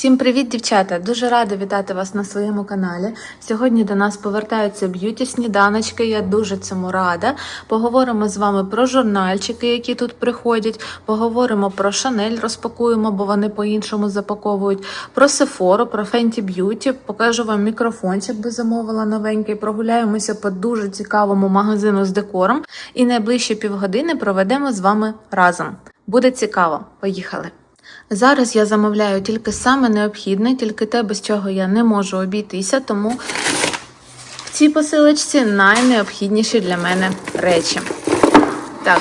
Всім привіт, дівчата! Дуже рада вітати вас на своєму каналі. Сьогодні до нас повертаються б'юті сніданочки. Я дуже цьому рада. Поговоримо з вами про журнальчики, які тут приходять. Поговоримо про Шанель, розпакуємо, бо вони по-іншому запаковують. Про Sephora, про Fenty Beauty. Покажу вам мікрофончик, би замовила новенький. Прогуляємося по дуже цікавому магазину з декором. І найближчі півгодини проведемо з вами разом. Буде цікаво. Поїхали! Зараз я замовляю тільки саме необхідне, тільки те, без чого я не можу обійтися, тому в цій посилочці найнеобхідніші для мене речі. Так,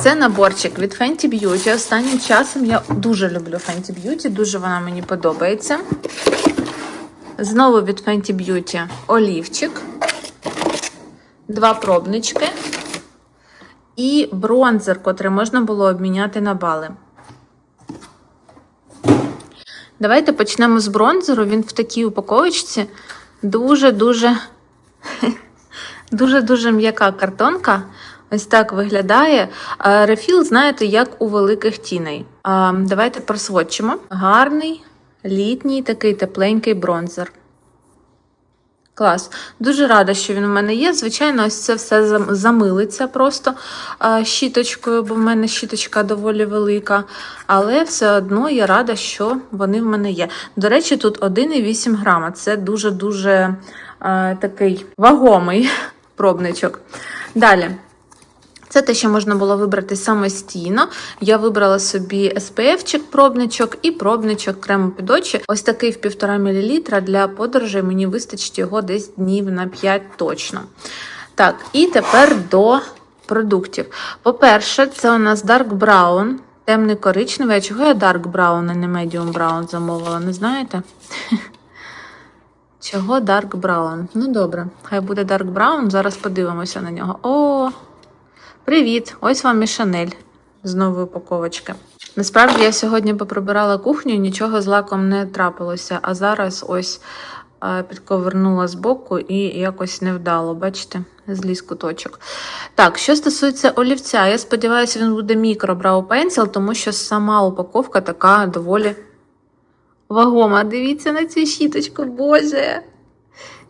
це наборчик від Fenty Beauty. Останнім часом я дуже люблю Fenty Beauty, дуже вона мені подобається. Знову від Fenty Beauty олівчик, два пробнички і бронзер, котрий можна було обміняти на бали. Давайте почнемо з бронзеру. Він в такій упаковочці дуже-дуже дуже-дуже м'яка картонка. Ось так виглядає. Рефіл, знаєте, як у великих тіней. Давайте просвочимо. Гарний, літній, такий тепленький бронзер. Клас. Дуже рада, що він у мене є. Звичайно, ось це все замилиться просто щіточкою, бо в мене щіточка доволі велика. Але все одно я рада, що вони в мене є. До речі, тут 1,8 грама. Це дуже-дуже такий вагомий пробничок. Далі. Це те, що можна було вибрати самостійно. Я вибрала собі SPF-чик пробничок і пробничок крему під очі. Ось такий в 1,5 мл для подорожей. Мені вистачить його десь днів на 5 точно. Так, і тепер до продуктів. По-перше, це у нас Dark Brown, темний коричневий. А чого я Dark Brown, а не Medium Brown замовила, не знаєте? Чого Dark Brown? Ну добре, хай буде Dark Brown. Зараз подивимося на нього. О! Привіт! Ось вам і Шанель з нової упаковочки. Насправді я сьогодні поприбирала кухню, нічого з лаком не трапилося, а зараз ось підковернула з боку і якось невдало, бачите, зліз куточок. Так, що стосується олівця, я сподіваюся, він буде мікро Brow Pencil, тому що сама упаковка така доволі вагома. Дивіться на цю щіточку, боже,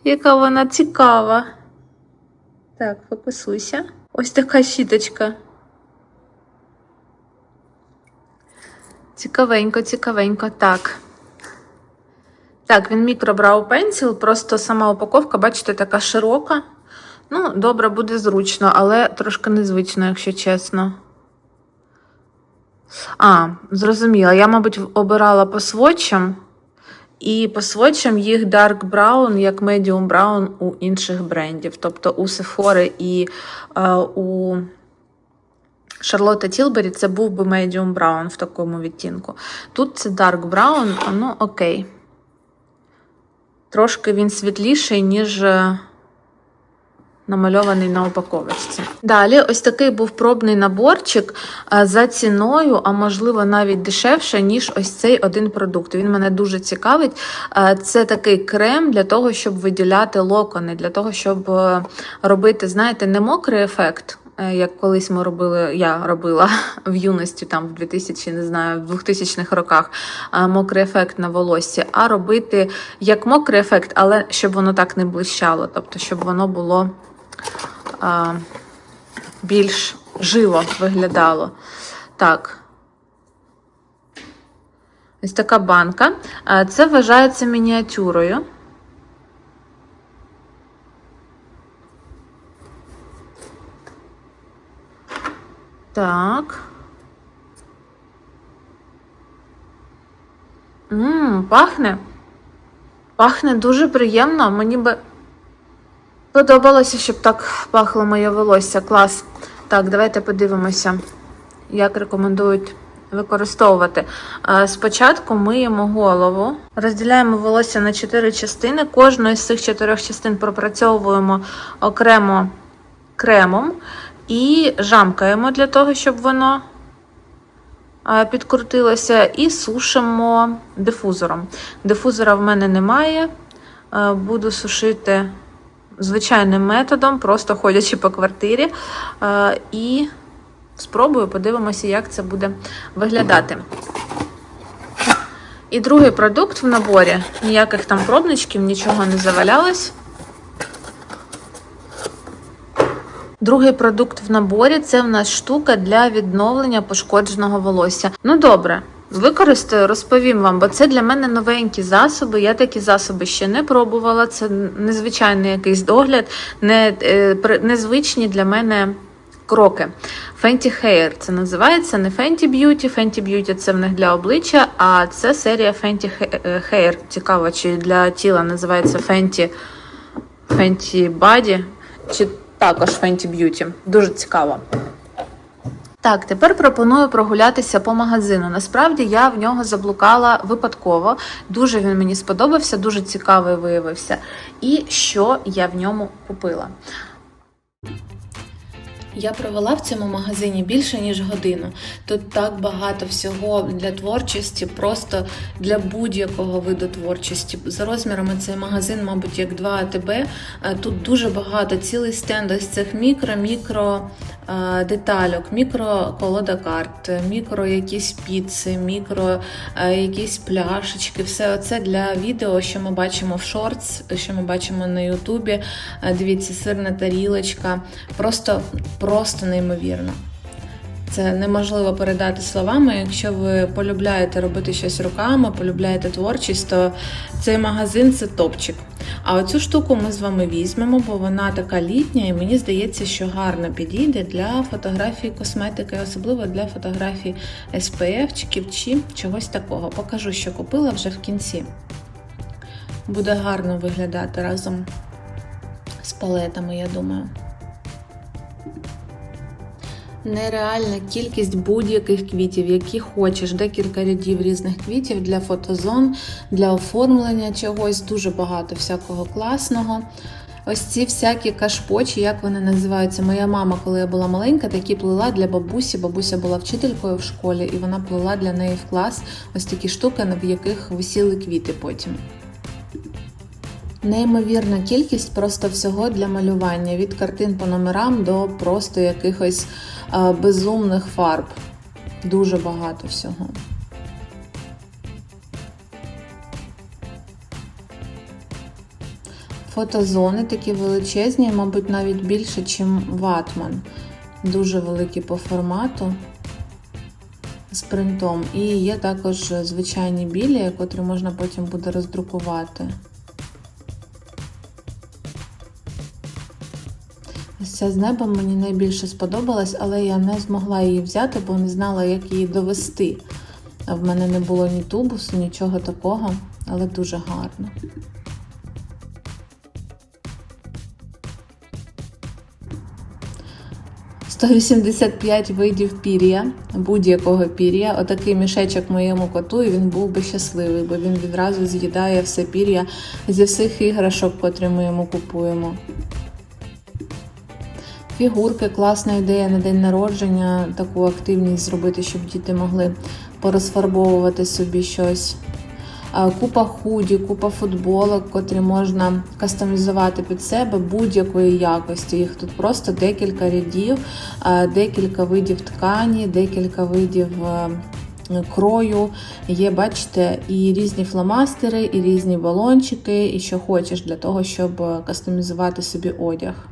яка вона цікава. Так, фокусуйся. Ось така щіточка. Цікавенько, цікавенько. Так. Так, він мікробрау пенсіл, просто сама упаковка, бачите, така широка. Ну, добре, буде зручно, але трошки незвично, якщо чесно. А, зрозуміла. Я, мабуть, обирала по сводчам. І по їх Dark Brown як Medium Brown у інших брендів. Тобто у Sephora і е, у Charlotte Tilbury це був би Medium Brown в такому відтінку. Тут це Dark Brown, ну окей. Трошки він світліший, ніж е, намальований на упаковочці. Далі, ось такий був пробний наборчик за ціною, а можливо навіть дешевше, ніж ось цей один продукт. Він мене дуже цікавить. Це такий крем для того, щоб виділяти локони, для того, щоб е, робити, знаєте, не мокрий ефект. е, Як колись ми робили, я робила в юності, там в 2000, не знаю, в 2000-х роках мокрий ефект на волоссі, а робити як мокрий ефект, але щоб воно так не блищало, тобто щоб воно було а, більш живо виглядало. Так. Ось така банка. Це вважається мініатюрою. Так. Ммм, пахне. Пахне дуже приємно. Мені би Подобалося, щоб так пахло моє волосся. Клас. Так, давайте подивимося, як рекомендують використовувати. Е, Спочатку миємо голову, розділяємо волосся на чотири частини. Кожну із цих чотирьох частин пропрацьовуємо окремо кремом і жамкаємо для того, щоб воно е, підкрутилося, і сушимо дифузором. Дифузора в мене немає. Е, Буду сушити звичайним методом, просто ходячи по квартирі. Е, І спробую, подивимося, як це буде виглядати. І другий продукт в наборі. Ніяких там пробничків, нічого не завалялось. Другий продукт в наборі це в нас штука для відновлення пошкодженого волосся. Ну добре, використаю, розповім вам, бо це для мене новенькі засоби. Я такі засоби ще не пробувала. Це незвичайний якийсь догляд, не, е, незвичні для мене кроки. Fenty Hair це називається не Fenty Beauty. Fenty Beauty це в них для обличчя, а це серія Fenty Hair. Цікаво, чи для тіла називається Fenty, Fenty Body, чи також Fenty Beauty. Дуже цікаво. Так, тепер пропоную прогулятися по магазину. Насправді я в нього заблукала випадково. Дуже він мені сподобався, дуже цікавий виявився. І що я в ньому купила? Я провела в цьому магазині більше ніж годину. Тут так багато всього для творчості, просто для будь-якого виду творчості. За розмірами цей магазин, мабуть, як 2 АТБ. Е, Тут дуже багато, цілий стенд ось цих мікро-мікро детальок, мікро колода карт, мікро якісь піци, мікро е, якісь пляшечки. Все це для відео, що ми бачимо в шортс, що ми бачимо на Ютубі. Е, Дивіться, сирна тарілочка. Просто, просто неймовірно. Це неможливо передати словами. Якщо ви полюбляєте робити щось руками, полюбляєте творчість, то цей магазин це топчик. А оцю штуку ми з вами візьмемо, бо вона така літня, і мені здається, що гарно підійде для фотографії косметики, особливо для фотографій SPF чи чогось такого. Покажу, що купила вже в кінці. Буде гарно виглядати разом з палетами, я думаю. Нереальна кількість будь-яких квітів, які хочеш, декілька рядів різних квітів для фотозон, для оформлення чогось, дуже багато всякого класного. Ось ці всякі кашпочі, як вони називаються. Моя мама, коли я була маленька, такі плела для бабусі. Бабуся була вчителькою в школі, і вона плела для неї в клас ось такі штуки, в яких висіли квіти потім. Неймовірна кількість просто всього для малювання від картин по номерам до просто якихось а, безумних фарб. Дуже багато всього. Фотозони такі величезні, мабуть, навіть більше, ніж ватман. Дуже великі по формату з принтом. І є також звичайні білі, котрі можна потім буде роздрукувати. Ця з небом мені найбільше сподобалась, але я не змогла її взяти, бо не знала, як її довести. В мене не було ні тубусу, нічого такого, але дуже гарно. «185 видів пір'я, будь-якого пір'я. Отакий мішечок моєму коту, і він був би щасливий, бо він відразу з'їдає все пір'я зі всіх іграшок, котрі ми йому купуємо. Фігурки, класна ідея на день народження, таку активність зробити, щоб діти могли порозфарбовувати собі щось. Купа худі, купа футболок, котрі можна кастомізувати під себе будь-якої якості. Їх тут просто декілька рядів, декілька видів ткані, декілька видів. е, Крою є, бачите, і різні фломастери, і різні балончики, і що хочеш для того, щоб е, кастомізувати собі одяг.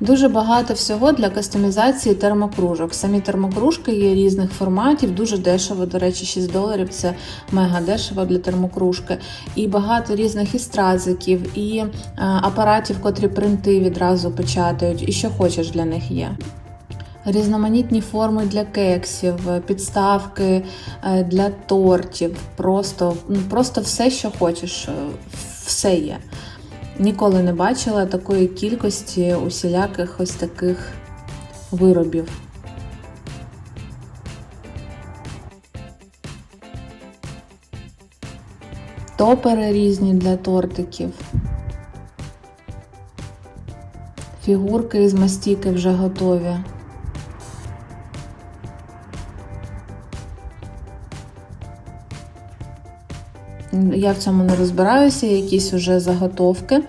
Дуже багато всього для кастомізації термокружок. Самі термокружки є різних форматів, дуже дешево, до речі, 6 доларів це мега дешево для термокружки. І багато різних і стразиків, і е, апаратів, котрі принти відразу печатають, і що хочеш для них є. Різноманітні форми для кексів, підставки е, для тортів, просто, ну, просто все, що хочеш, е, все є. Ніколи не бачила такої кількості усіляких ось таких виробів. Топери різні для тортиків. Фігурки із мастіки вже готові. Я в цьому не розбираюся, якісь уже заготовки.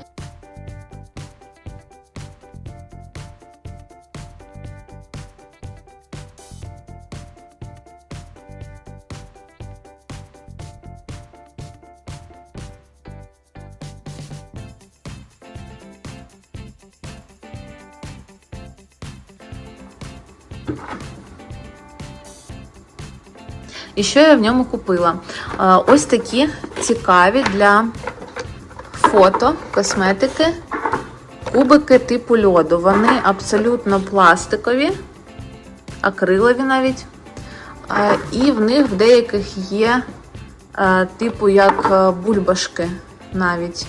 І що я в ньому купила? Ось такі цікаві для фото, косметики, кубики типу льоду. Вони абсолютно пластикові, акрилові навіть. І в них в деяких є е, типу як е, бульбашки навіть.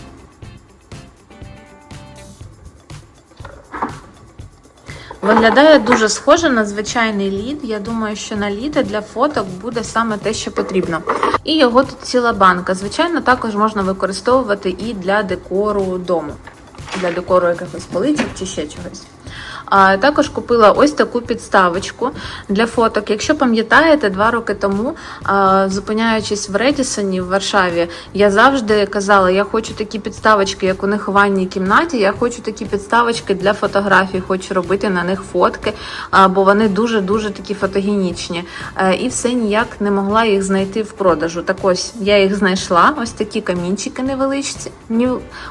Виглядає дуже схоже на звичайний лід. Я думаю, що на ліди для фоток буде саме те, що потрібно. І його тут ціла банка. Звичайно, також можна використовувати і для декору дому, для декору якихось поличок чи ще чогось. Також купила ось таку підставочку для фоток. Якщо пам'ятаєте, два роки тому, зупиняючись в Редісоні в Варшаві, я завжди казала, я хочу такі підставочки, як у них у ванній кімнаті. Я хочу такі підставочки для фотографій, хочу робити на них фотки, бо вони дуже дуже такі фотогенічні. Е, І все ніяк не могла їх знайти в продажу. Так ось я їх знайшла. Ось такі камінчики невеличкі.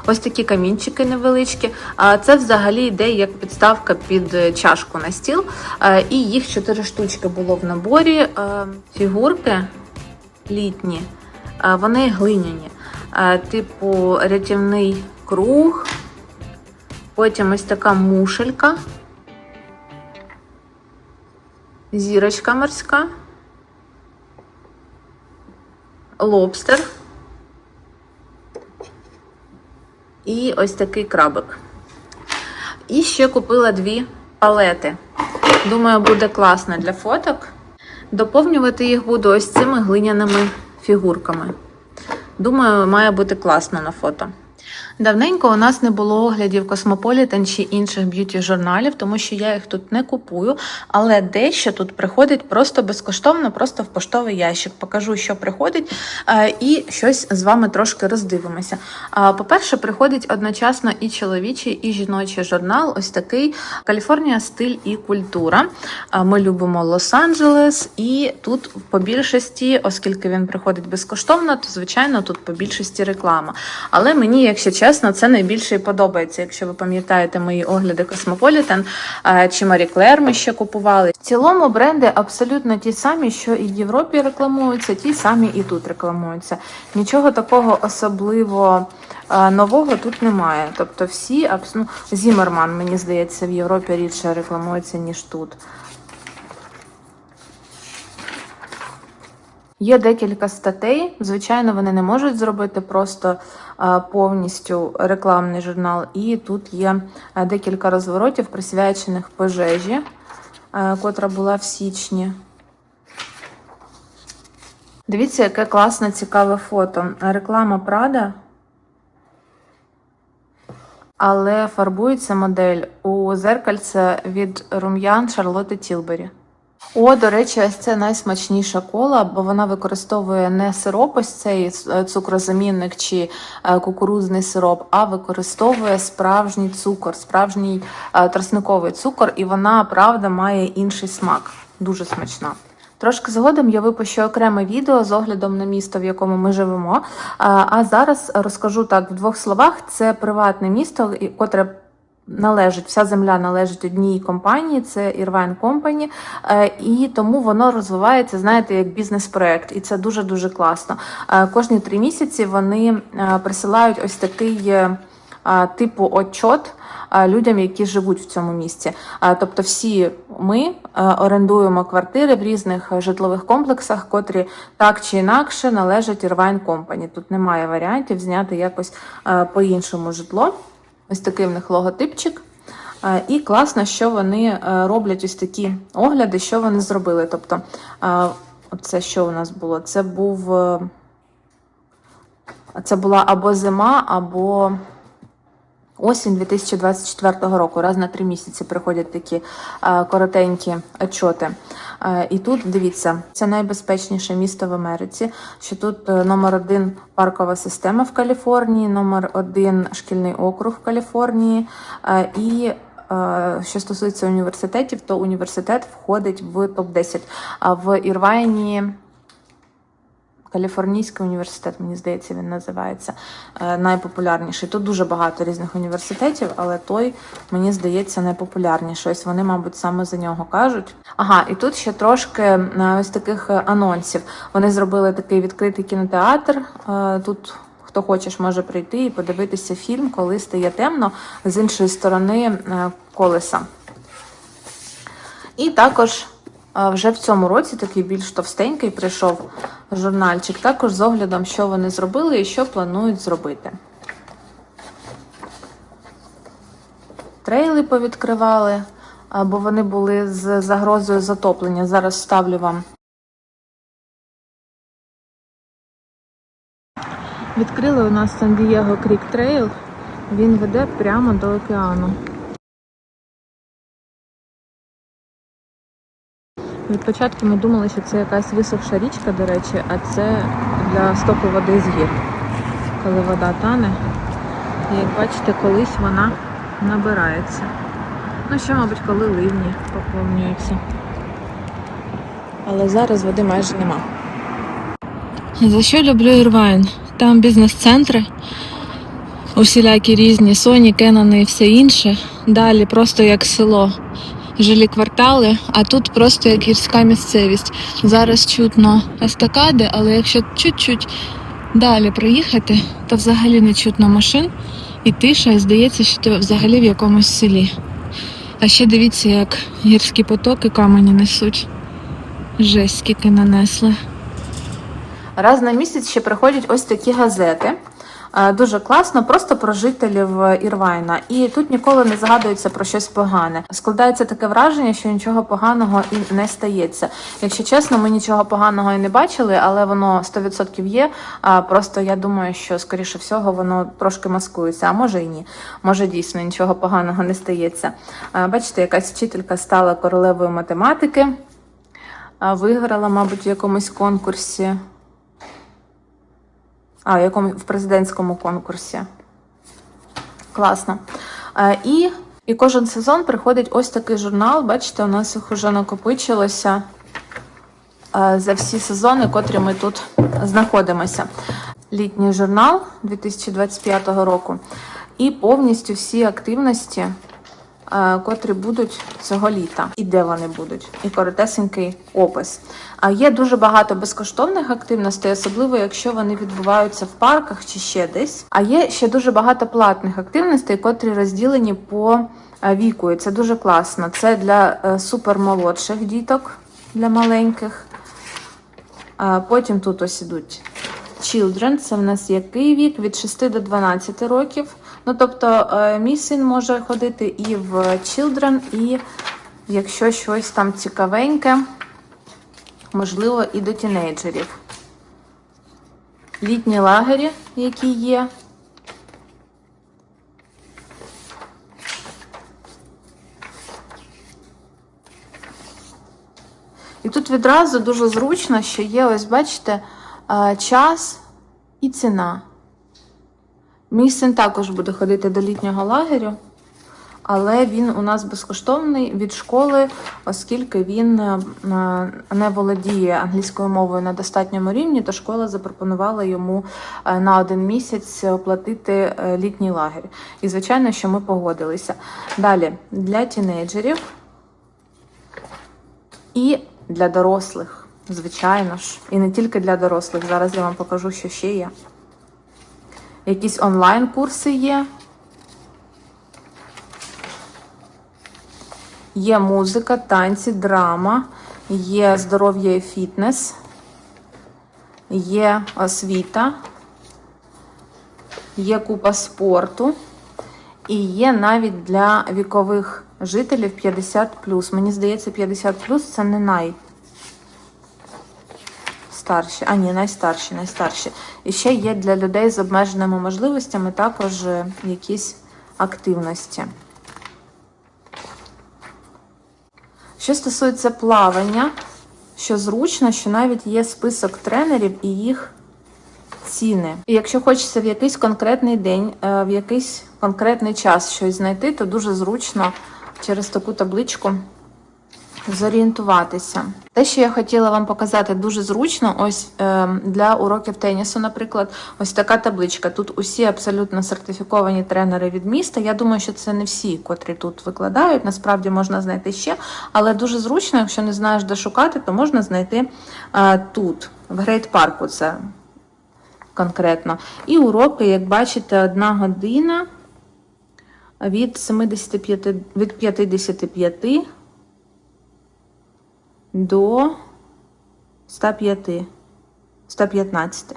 Ось такі камінчики невеличкі. А це взагалі йде як підставка під е, чашку на стіл. Е, І їх чотири штучки було в наборі. Е, Фігурки літні, вони глиняні. Типу рятівний круг. Потім ось така мушелька. Зірочка морська. Лобстер. І ось такий крабик. І ще купила дві палети. Думаю, буде класно для фоток. Доповнювати їх буду ось цими глиняними фігурками. Думаю, має бути класно на фото. Давненько у нас не було оглядів Cosmopolitan чи інших б'юті журналів, тому що я їх тут не купую. Але дещо тут приходить просто безкоштовно, просто в поштовий ящик. Покажу, що приходить, е, і щось з вами трошки роздивимося. По-перше, приходить одночасно і чоловічий, і жіночий журнал. Ось такий Каліфорнія, стиль і культура. Ми любимо Лос-Анджелес, і тут по більшості, оскільки він приходить безкоштовно, то звичайно тут по більшості реклама. Але мені, якщо чесно, це найбільше і подобається. Якщо ви пам'ятаєте мої огляди е, чи Marie Claire ми ще купували. В цілому бренди абсолютно ті самі, що і в Європі рекламуються, ті самі і тут рекламуються. Нічого такого особливо нового тут немає. Тобто всі ну, Зімерман, мені здається, в Європі рідше рекламується, ніж тут. Є декілька статей. Звичайно, вони не можуть зробити просто повністю рекламний журнал. І тут є е, декілька розворотів, присвячених пожежі, е, котра була в січні. Дивіться, яке класне, цікаве фото. Реклама Прада. Але фарбується модель у зеркальце від рум'ян Шарлотти Тілбері. О, до речі, ось це найсмачніша кола, бо вона використовує не сироп, ось цей е, цукрозамінник чи е, кукурудзний сироп, а використовує справжній цукор, справжній е, тростниковий цукор, і вона, правда, має інший смак. Дуже смачна. Трошки згодом я випущу окреме відео з оглядом на місто, в якому ми живемо. А зараз розкажу так в двох словах: це приватне місто, котре належить, вся земля належить одній компанії, це Irvine Company, е, і тому воно розвивається, знаєте, як бізнес-проект, і це дуже дуже класно. Е, Кожні три місяці вони е, присилають ось такий. Типу отчот людям, які живуть в цьому місці. Тобто, всі ми орендуємо квартири в різних житлових комплексах, котрі так чи інакше належать Irvine Company. Тут немає варіантів зняти якось по-іншому житло. Ось такий в них логотипчик. Е, І класно, що вони е, роблять ось такі огляди, що вони зробили. Тобто, е, це що у нас було? Це був. Це була або зима, або осінь 2024 року. Раз на три місяці приходять такі е, коротенькі отчоти. Е, І тут дивіться, це найбезпечніше місто в Америці. Що тут е, номер один паркова система в Каліфорнії, номер один шкільний округ в Каліфорнії. І що стосується університетів, то університет входить в топ 10 А в Ірвайні Каліфорнійський університет, мені здається, він називається е, найпопулярніший. Тут дуже багато різних університетів, але той, мені здається, найпопулярніший. Ось вони, мабуть, саме за нього кажуть. Ага, і тут ще трошки е, ось таких е, анонсів. Вони зробили такий відкритий кінотеатр. Тут хто хочеш, може прийти і подивитися фільм, коли стає темно з іншої сторони колеса. І також вже в цьому році такий більш товстенький прийшов журнальчик, також з оглядом, що вони зробили і що планують зробити. Трейли повідкривали, бо вони були з загрозою затоплення. Зараз ставлю вам. Відкрили у нас Сан-Дієго Крік Трейл. Він веде прямо до океану. Від початку ми думали, що це якась висохша річка, до речі, а це для стоку води з гір. Коли вода тане. І як бачите, колись вона набирається. Ну, ще, мабуть, коли ливні поповнюються. Але зараз води майже нема. За що люблю Ірвайн? Там бізнес-центри, усілякі різні, Соні, Кенони і все інше. Далі просто як село жилі квартали, а тут просто як гірська місцевість. Зараз чутно естакади, але якщо чуть-чуть далі проїхати, то взагалі не чутно машин і тиша, і здається, що ти взагалі в якомусь селі. А ще дивіться, як гірські потоки камені несуть. Жесть, скільки нанесли. Раз на місяць ще приходять ось такі газети. Е, Дуже класно, просто про жителів Ірвайна. І тут ніколи не згадується про щось погане. Складається таке враження, що нічого поганого і не стається. Якщо чесно, ми нічого поганого і не бачили, але воно 100% є. Просто я думаю, що скоріше всього воно трошки маскується, а може і ні. Може дійсно нічого поганого не стається. Е, Бачите, якась вчителька стала королевою математики, виграла, мабуть, в якомусь конкурсі. А, в якому в президентському конкурсі. Класно. Е, і, і кожен сезон приходить ось такий журнал. Бачите, у нас їх вже накопичилося е, за всі сезони, котрі ми тут знаходимося. Літній журнал 2025 року. І повністю всі активності, котрі будуть цього літа, і де вони будуть, і коротесенький опис. А є дуже багато безкоштовних активностей, особливо якщо вони відбуваються в парках чи ще десь. А є ще дуже багато платних активностей, котрі розділені по е, віку. І це дуже класно. Це для е, супермолодших діток, для маленьких. Потім тут ось ідуть children, це в нас який вік? Від 6 до 12 років. Ну, тобто, е, мій син може ходити і в children, і якщо щось там цікавеньке, можливо, і до тінейджерів. Літні лагері, які є. І тут відразу дуже зручно, що є, ось бачите, е, час і ціна. Мій син також буде ходити до літнього лагерю, але він у нас безкоштовний від школи, оскільки він е, е, не володіє англійською мовою на достатньому рівні, то школа запропонувала йому е, на один місяць оплатити літній лагерь. І, звичайно, що ми погодилися. Далі для тінейджерів і для дорослих, звичайно ж. І не тільки для дорослих. Зараз я вам покажу, що ще є. Якісь онлайн-курси є. Є музика, танці, драма, є здоров'я і фітнес, є освіта, є купа спорту. І є навіть для вікових жителів 50 Мені здається, 50 це не най. Старші, а ні, найстарші, найстарші. І ще є для людей з обмеженими можливостями також е, якісь активності. Що стосується плавання, що зручно, що навіть є список тренерів і їх ціни. І якщо хочеться в якийсь конкретний день, е, в якийсь конкретний час щось знайти, то дуже зручно через таку табличку зорієнтуватися. Те, що я хотіла вам показати дуже зручно, ось е, для уроків тенісу, наприклад, ось така табличка. Тут усі абсолютно сертифіковані тренери від міста. Я думаю, що це не всі, котрі тут викладають. Насправді можна знайти ще, але дуже зручно, якщо не знаєш, де шукати, то можна знайти е, тут, в Грейт Парку. Це конкретно. І уроки, як бачите, одна година від 75, від 55 до 105, 115.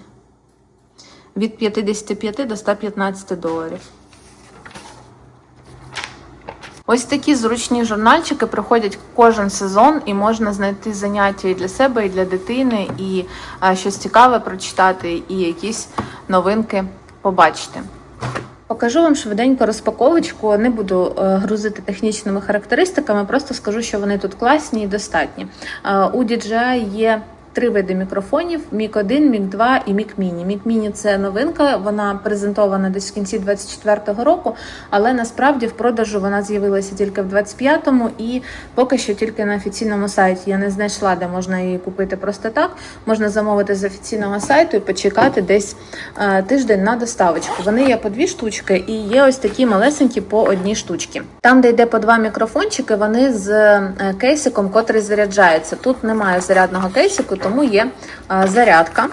Від 55 до 115 доларів. Ось такі зручні журнальчики приходять кожен сезон, і можна знайти заняття і для себе, і для дитини, і щось цікаве прочитати, і якісь новинки побачити. Покажу вам швиденько розпаковочку. Не буду е, грузити технічними характеристиками, просто скажу, що вони тут класні і достатні. Е, У DJI є три види мікрофонів: Mic 1, Mic 2 і Mic Mini. Mic Mini – це новинка, вона презентована десь в кінці 24-го року, але насправді в продажу вона з'явилася тільки в 25-му і поки що тільки на офіційному сайті. Я не знайшла, де можна її купити просто так. Можна замовити з офіційного сайту і почекати десь е, тиждень на доставочку. Вони є по дві штучки і є ось такі малесенькі по одній штучці. Там, де йде по два мікрофончики, вони з е, кейсиком, котрий заряджається. Тут немає зарядного кейсику, тому є зарядка,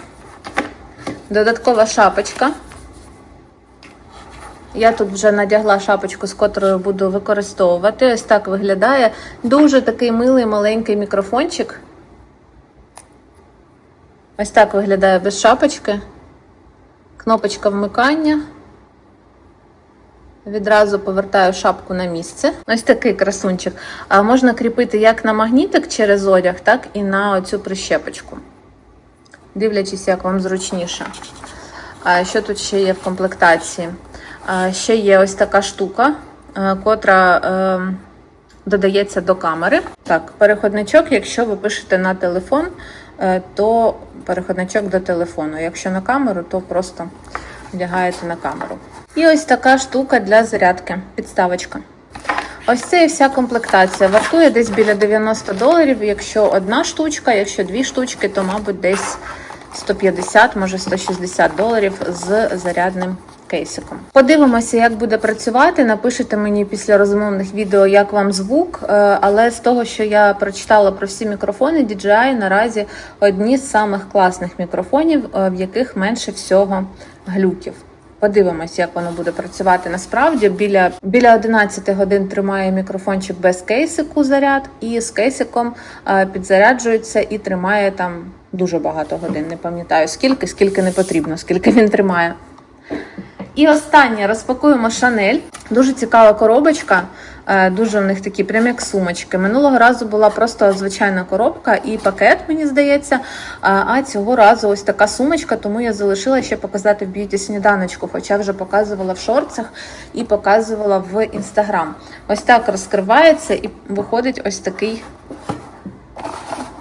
додаткова шапочка. Я тут вже надягла шапочку, з котрою буду використовувати. Ось так виглядає. Дуже такий милий маленький мікрофончик. Ось так виглядає без шапочки. Кнопочка вмикання. Відразу повертаю шапку на місце. Ось такий красунчик. А можна кріпити як на магнітик через одяг, так і на оцю прищепочку. Дивлячись, як вам зручніше. А що тут ще є в комплектації? А, Ще є ось така штука, е, котра е, додається до камери. Так, переходничок, якщо ви пишете на телефон, е, то переходничок до телефону. Якщо на камеру, то просто вдягаєте на камеру. І ось така штука для зарядки, підставочка. Ось це і вся комплектація. Вартує десь біля 90 доларів. Якщо одна штучка, якщо дві штучки, то, мабуть, десь 150, може 160 доларів з зарядним кейсиком. Подивимося, як буде працювати. Напишите мені після розмовних відео, як вам звук. Е, Але з того, що я прочитала про всі мікрофони, DJI наразі одні з самих класних мікрофонів, е, в яких менше всього глюків. Подивимось, як воно буде працювати насправді. Біля біля 11 годин тримає мікрофончик без кейсику заряд, і з кейсиком е, підзаряджується і тримає там дуже багато годин. Не пам'ятаю скільки, скільки не потрібно, скільки він тримає. І останнє розпакуємо Шанель. Дуже цікава коробочка. Е, Дуже в них такі прям як сумочки. Минулого разу була просто звичайна коробка і пакет, мені здається. А а цього разу ось така сумочка, тому я залишила ще показати в б'юті сніданочку, хоча вже показувала в шорцах і показувала в інстаграм. Ось так розкривається і виходить ось такий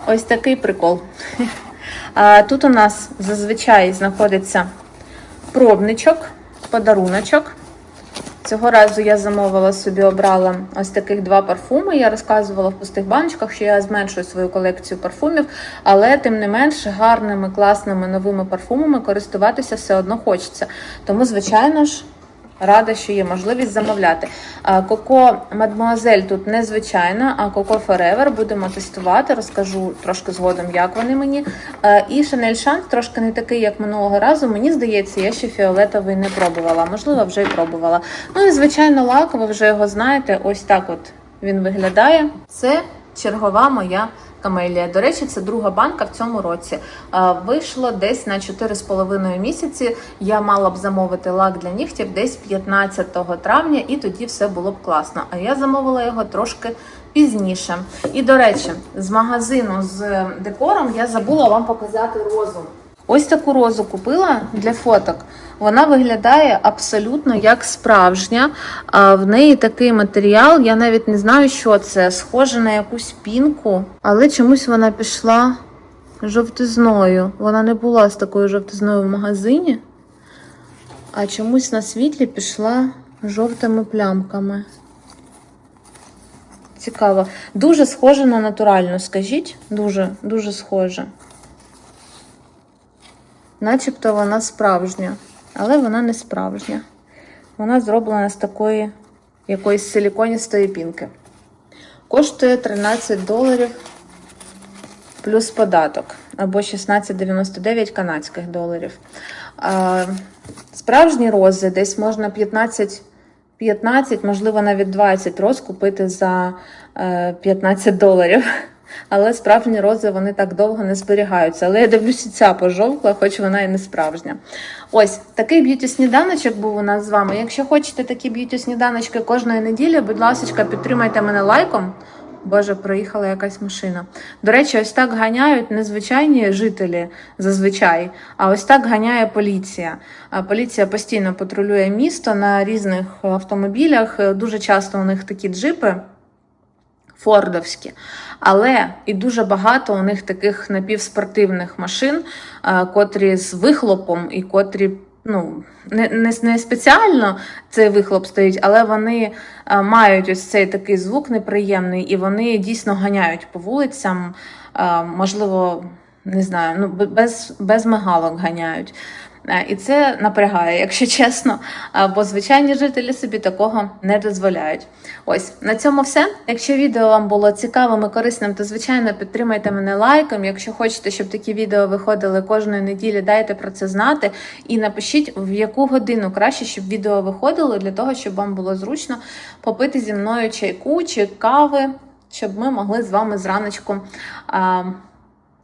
ось такий прикол. Тут у нас зазвичай знаходиться пробничок, подаруночок. Цього разу я замовила собі, обрала ось таких два парфуми. Я розказувала в пустих баночках, що я зменшую свою колекцію парфумів, але тим не менш гарними, класними новими парфумами користуватися все одно хочеться. Тому, звичайно ж. Рада, що є можливість замовляти. Коко Мадмуазель тут незвичайна, а Коко Forever будемо тестувати. Розкажу трошки згодом, як вони мені. І Шанель Шант трошки не такий, як минулого разу. Мені здається, я ще фіолетовий не пробувала. Можливо, вже й пробувала. Ну і звичайно, лак, ви вже його знаєте. Ось так от він виглядає. Це чергова моя. Камелія. До речі, це друга банка в цьому році. Вийшло десь на 4,5 місяці. Я мала б замовити лак для нігтів десь 15 травня, і тоді все було б класно. А я замовила його трошки пізніше. І до речі, з магазину з декором я забула вам показати розу. Ось таку розу купила для фоток. Вона виглядає абсолютно як справжня. В неї такий матеріал, я навіть не знаю, що це. Схоже на якусь пінку, але чомусь вона пішла жовтизною. Вона не була з такою жовтизною в магазині, а чомусь на світлі пішла жовтими плямками. Цікаво. Дуже схоже на натуральну, скажіть. Дуже, дуже схоже. Начебто вона справжня, але вона не справжня. Вона зроблена з такої якоїсь силіконістої пінки. Коштує 13 доларів плюс податок або 16,99 канадських доларів. А, справжні рози десь можна 15, 15, можливо, навіть 20 роз купити за е, 15 доларів. Але справжні рози вони так довго не зберігаються. Але я дивлюся, ця пожовкла, хоч вона і не справжня. Ось такий б'юті сніданочок був у нас з вами. Якщо хочете такі б'юті сніданочки кожної неділі, будь ласка, підтримайте мене лайком. Боже, проїхала якась машина. До речі, ось так ганяють незвичайні жителі зазвичай, а ось так ганяє поліція. Поліція постійно патрулює місто на різних автомобілях. Дуже часто у них такі джипи фордовські. Але і дуже багато у них таких напівспортивних машин, е, котрі з вихлопом і котрі. Ну, не, не, не спеціально цей вихлоп стоїть, але вони е, мають ось цей такий звук неприємний, і вони дійсно ганяють по вулицям, е, можливо, не знаю, ну, без, без мигалок ганяють. Е, І це напрягає, якщо чесно, е, бо звичайні жителі собі такого не дозволяють. Ось на цьому все. Якщо відео вам було цікавим і корисним, то звичайно підтримайте мене лайком. Якщо хочете, щоб такі відео виходили кожної неділі, дайте про це знати. І напишіть, в яку годину краще, щоб відео виходило, для того, щоб вам було зручно попити зі мною чайку чи кави, щоб ми могли з вами зраночку а,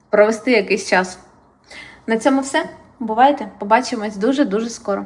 провести якийсь час. На цьому все. Бувайте, побачимось дуже дуже скоро.